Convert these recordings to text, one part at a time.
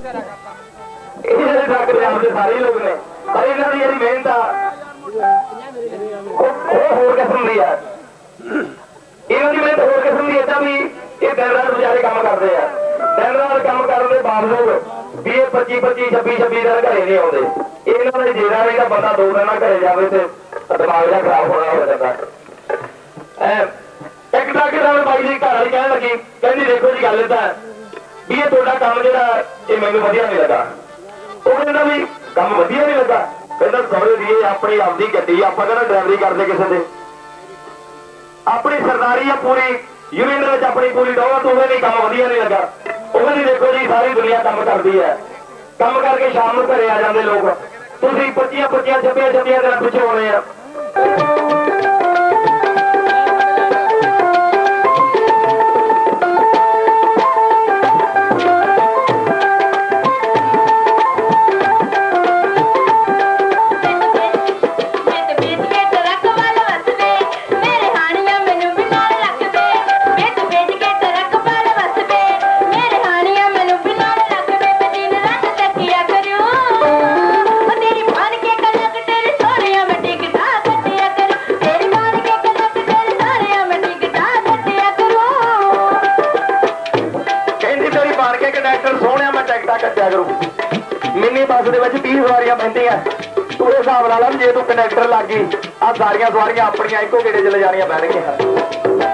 ਇਹ ਜਿਹੜੇ ਟਰੱਕ ਪੰਜਾਬ ਦੇ ਸਾਰੇ ਲੋਕ ਨੇ ਪਰ ਇਹਨਾਂ ਦੀ ਜਿਹੜੀ ਮਿਹਨਤ ਆ ਉਹ ਹੋਰ ਕਿਸਮ ਦੀ ਆ ਇਹਨਾਂ ਦੀ ਮਿਹਨਤ ਹੋਰ ਕਿਸਮ ਦੀ ਏਦਾਂ ਵੀ ਇਹ ਦਿਨ ਰਾਤ ਵਿਚਾਰੇ ਕੰਮ ਕਰਦੇ ਆ ਦਿਨ ਰਾਤ ਕੰਮ ਕਰਨ ਦੇ ਬਾਵਜੂਦ ਵੀ ਇਹ 25 25 26 26 ਦਿਨ ਘਰੇ ਨਹੀਂ ਆਉਂਦੇ ਇਹਨਾਂ ਦਾ ਜਿਹੜਾ ਵੀ ਦਾ ਬੰਦਾ ਦੋ ਦਿਨਾਂ ਘਰੇ ਜਾਵੇ ਤੇ ਦਿਮਾਗ ਜਿਹਾ ਖਰਾਬ ਹੋਣਾ ਹੋ ਜਾਂਦਾ ਐ ਇੱਕ ਟਰੱਕ ਨਾਲ ਬਾਈ ਦੀ ਘਰ ਵਾਲੀ ਕਹਿਣ ਲੱਗੀ, ਕਹਿੰਦੀ ਦੇਖੋ ਜੀ ਗੱਲ ਤਾਂ ਵੀ ਇਹ ਤੁਹਾਡਾ ਕੰਮ ਜਿਹੜਾ ਇਹ ਮੈਨੂੰ ਵਧੀਆ ਨਹੀਂ ਲੱਗਾ। ਉਹ ਕਹਿੰਦਾ ਵੀ ਕੰਮ ਵਧੀਆ ਨਹੀਂ ਲੱਗਾ। ਕਹਿੰਦਾ ਸੌਰੇ ਦੀ ਆਪਣੀ ਆਪਦੀ ਗੱਡੀ ਆਪਾਂ ਕਹਿੰਦਾ ਡਰਾਈਵਰੀ ਕਰਦੇ ਕਿਸੇ ਦੇ? ਆਪਣੀ ਸਰਦਾਰੀ ਆ ਪੂਰੀ ਯੂਨੀਅਨ ਦੇ ਵਿੱਚ ਆਪਣੀ ਪੂਰੀ ਡੋਆ ਉਹਦੇ ਲਈ ਕੰਮ ਵਧੀਆ ਨਹੀਂ ਲੱਗਾ। ਉਹ ਕਹਿੰਦੀ ਦੇਖੋ ਜੀ, ਸਾਰੀ ਦੁਨੀਆ ਕੰਮ ਕਰਦੀ ਹੈ। ਕੰਮ ਕਰਕੇ ਸ਼ਾਮ ਨੂੰ ਘਰੇ ਆ ਜਾਂਦੇ ਲੋਕ। ਤੁਸੀਂ 25 25 26 26 ਦਿਨ ਪਿੱਛੇ ਹੋਣੇ ਆ। ਸੋਹਣਿਆ ਕੱਟਿਆ ਕਰੂ। ਮਿੰਨੀ ਬੱਸ ਦੇ ਵਿੱਚ 30 ਸਵਾਰੀਆਂ ਬੈਠੀਆਂ ਤੂੰ ਇਹ ਹਿਸਾਬ ਲਾ ਲਾ ਵੀ ਜੇ ਤੂੰ ਕੰਡਕਟਰ ਲੱਗ ਗਈ ਆ ਸਾਰੀਆਂ ਸਵਾਰੀਆਂ ਆਪਣੀਆਂ ਇੱਕੋ ਗੇੜੇ 'ਚ ਲੈ ਜਾਣੀਆਂ ਪੈਣਗੀਆਂ।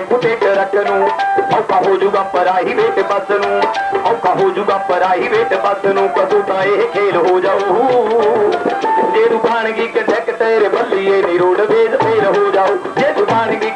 ਰੋਕਣਾ ਟਰੱਕ ਨੂੰ। ਔਖਾ ਹੋ ਜਾਊਗਾ ਪਰਾਈ ਵੇਟ ਬੱਸ ਨੂੰ। ਔਖਾ ਹੋ ਜਾਊਗਾ ਪਰਾਈ ਵੇਟ ਬੱਸ ਨੂੰ। ਕਦੋਂ ਤਾਂ ਇਹ ਖੇਲ ਹੋ ਜਾਊ। ਜੇ ਤੂੰ ਬਣ ਗਈ ਤੇਰੇ ਬੱਲੀਏ ਨੀ ਰੋਡ ਵੇਜ ਫੇਲ ਹੋ ਜਾਊ। ਜੇ ਤੂੰ ਬਣ ਗਈ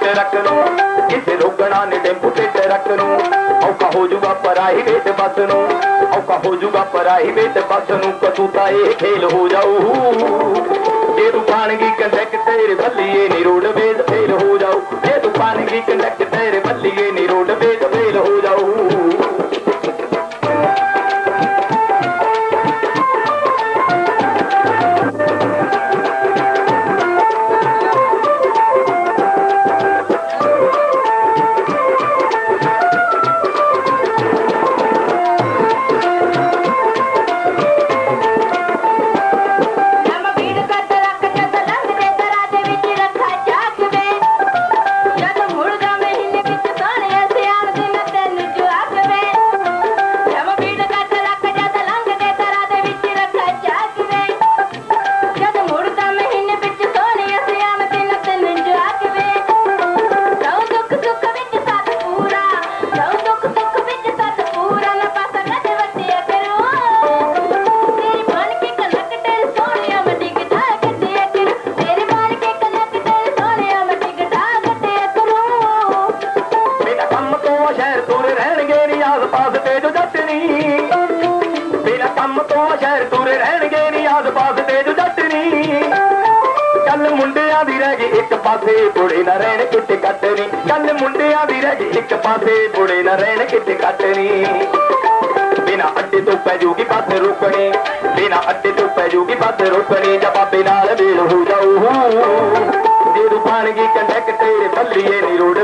ਤੇ ਟਰੱਕ ਨੂੰ ਕਿਤੇ ਰੋਕਣਾ ਨਹੀਂ ਟੈਂਪੂ ਤੇ ਟਰੱਕ ਨੂੰ ਔਖਾ ਹੋ ਜਾਊਗਾ ਪਰਾਈ ਬੱਸ ਨੂੰ, ਔਖਾ ਹੋ ਜਾਊਗਾ ਪਰਾਈ ਵੇਟ ਬੱਸ ਨੂੰ ਕਦੋਂ ਤਾਂ ਇਹ ਖੇਲ ਹੋ ਜਾਊ। ਜੇ ਤੂੰ ਬਣ ਗਈ ਕੰਡਕ ਬੱਲੀਏ ਨੀ ਰੋਡ ਫੇਲ ਹੋ ਜਾਊ। ਜੇ ਤੂੰ ਬਣ ਗਈ ਗਈ ਇੱਕ ਪਾਸੇ ਬੁੜੇ ਨਾ ਰਹਿਣ ਕਿਤੇ ਕੱਟ ਨੀ ਕੱਲ ਮੁੰਡਿਆਂ ਦੀ ਰਹਿ ਗਈ, ਇੱਕ ਪਾਸੇ ਬੁੜੇ ਨਾ ਰਹਿਣ ਕਿਤੇ ਕੱਟ ਨੀ ਬਿਨਾ ਅੱਡੇ ਤੋਂ ਪੈ ਜੂਗੀ ਬੱਸ ਰੁਕਣੀ, ਬਿਨਾ ਅੱਡੇ ਤੋਂ ਪੈ ਜੂਗੀ ਬੱਸ ਰੁਕਣੀ, ਜਾਂ ਬਾਬੇ ਨਾਲ ਵੇਲ ਹੋ ਜਾਊ। ਜੇ ਤੂੰ ਬਣ ਗਈ ਬੱਲੀਏ ਨੀ ਰੋਡ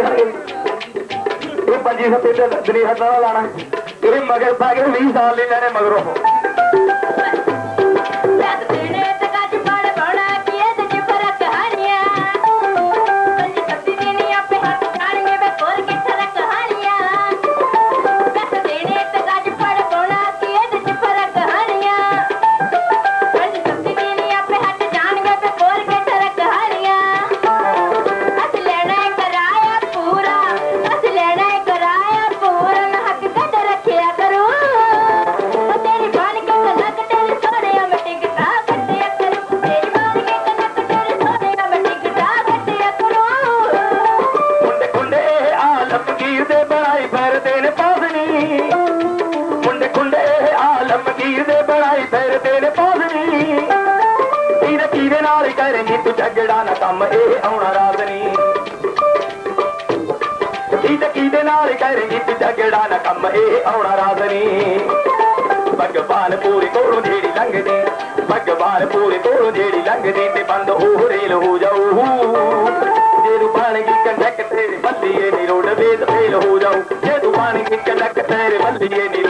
ਅੱਜ ਇਹ ਪੰਜੀ ਸੱਤੇ ਤੇ ਦਰੀਹ ਨਾਲ ਲਾਣਾ। ਤੇਰੇ ਮਗਰ ਪਾ ਕੇ 20 ਸਾਲ ਲੈ ਲੈਣੇ ਮਗਰੋਂ। ਕੰਮ ਇਹ ਆਉਣਾ ਰਾਤ ਨਹੀਂ। ਇਹਦੇ ਕੀਦੇ ਨਾਲ ਕਰੇਂਗੀ ਤੂੰ ਝਗੜਾ ਨਾ ਕੰਮ, ਇਹ ਆਉਣਾ ਰਾਤ ਨਹੀਂ। ਭਗਵਾਨ ਪੂਰੇ ਕੋਲੋਂ ਜਿਹੜੀ ਲੰਘਦੇ, ਭਗਵਾਨ ਪੂਰੇ ਕੋਲੋਂ ਜਿਹੜੀ ਲੰਘਦੇ ਤੇ ਬੰਦ ਉਹ ਰੇਲ ਹੋ ਜਾਊ। ਜੇ ਤੂੰ ਬਣ ਗਈ ਕੰਡਕ ਤੇਰੇ ਬੱਲੀਏ ਨੀ ਰੋਡ ਵੇਦ ਫੇਲ ਹੋ ਜਾਊ। ਜੇ ਤੂੰ ਬਣ ਗਈ ਤੇਰੇ ਬੱਲੀਏ ਨੀ